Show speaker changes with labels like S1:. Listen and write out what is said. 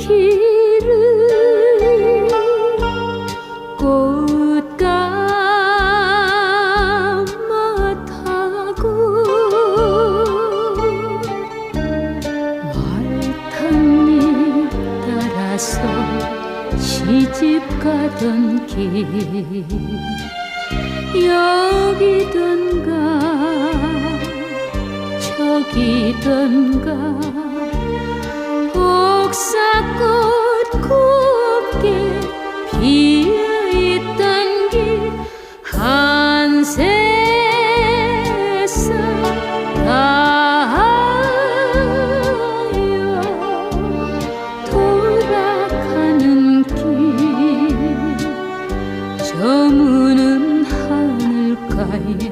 S1: 길을 꽃가마 타고 말탄이 따라서 시집 가던 길. 여기던가 저기던가 복사 저무는 하늘가에